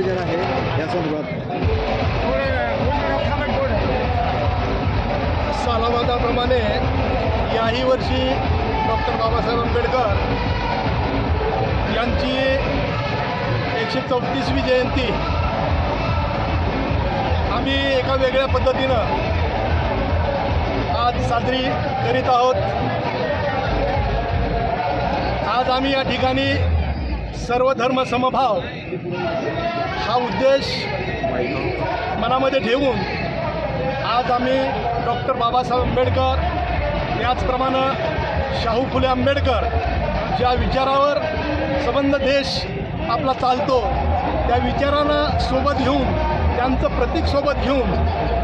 नियोजन आहे. या संदर्भात. सालावादाप्रमाणे याही वर्षी डॉक्टर बाबासाहेब आंबेडकर यांची एकशे चौतीसवी जयंती आम्ही एका वेगळ्या पद्धतीनं आज साजरी करीत आहोत. आज आम्ही या ठिकाणी सर्व धर्म समभाव हा उद्देश मनामध्ये ठेवून आज आम्ही डॉक्टर बाबासाहेब आंबेडकर त्याचप्रमाणे शाहू फुले आंबेडकर ज्या विचारावर संबंध देश आपला चालतो त्या विचारांना सोबत घेऊन त्यांचं प्रतीक सोबत घेऊन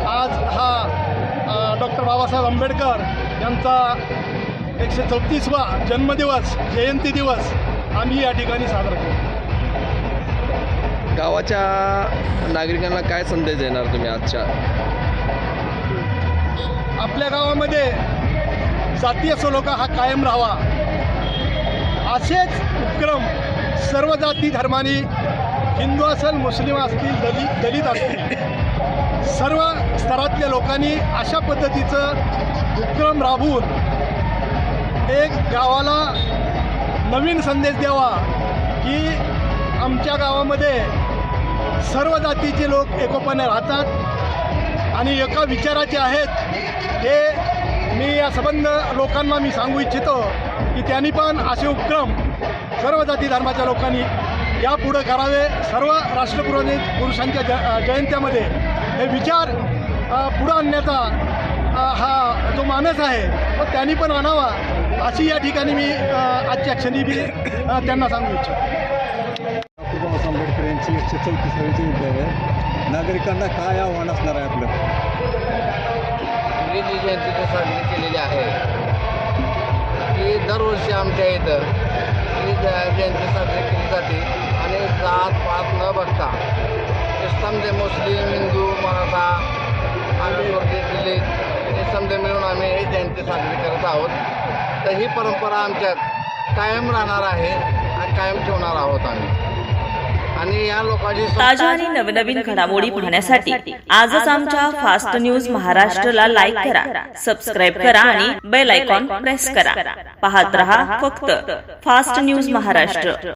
आज हा डॉक्टर बाबासाहेब आंबेडकर यांचा एकशे चौतीसवा जन्मदिवस जयंती दिवस आम्ही या ठिकाणी साजरा करतो. गावाच्या नागरिकांना काय संदेश देणार तुम्ही आजच्या? आपल्या गावामध्ये जातीय सलोखा हा कायम राहावा. असेच उपक्रम सर्व जाती धर्माने हिंदू असेल मुस्लिम असतील दलित दलित असतील सर्व स्तरातल्या लोकांनी अशा पद्धतीचं उपक्रम राबवून एक गावाला नवीन संदेश द्यावा की आमच्या गावामध्ये सर्व जातीचे लोक एकोपाने राहतात आणि एका विचाराचे आहेत. हे मी या संबंध लोकांना मी सांगू इच्छितो की त्यांनी पण असे उपक्रम सर्व जाती धर्माच्या लोकांनी यापुढं करावे. सर्व राष्ट्रपुरोहित पुरुषांच्या ज जयंत्यामध्ये हे विचार पुढं आणण्याचा हा जो मानस आहे. तो त्यांनी पण आणावा. अशी या ठिकाणी मी आजच्या क्षणी मी त्यांना सांगू इच्छितो. बाबासाहेब आंबेडकर यांची एकशे चौतीसावी जयंती आहे. नागरिकांना काय आव्हान असणार आहे आपलं? जी जयंती जी साजरी केलेली आहे. ही दरवर्षी आमच्या इथं ही ज- जयंती साजरी केली जाते आणि जात पात न बघता हे समजे मुस्लिम हिंदू मराठा वर्गीय दलित हे समजे मिळून आम्ही ही जयंती साजरी करत आहोत. तर ही परंपरा आमच्यात कायम राहणार आहे आणि कायम ठेवणार आहोत आम्ही. आणि या लोकांची ताज्या आणि नवनवीन घडामोडी पाहण्यासाठी आजच आमच्या फास्ट न्यूज महाराष्ट्रला लाईक करा सबस्क्राईब करा आणि बेल आयकॉन प्रेस करा. पाहत रहा फक्त फास्ट न्यूज महाराष्ट्र.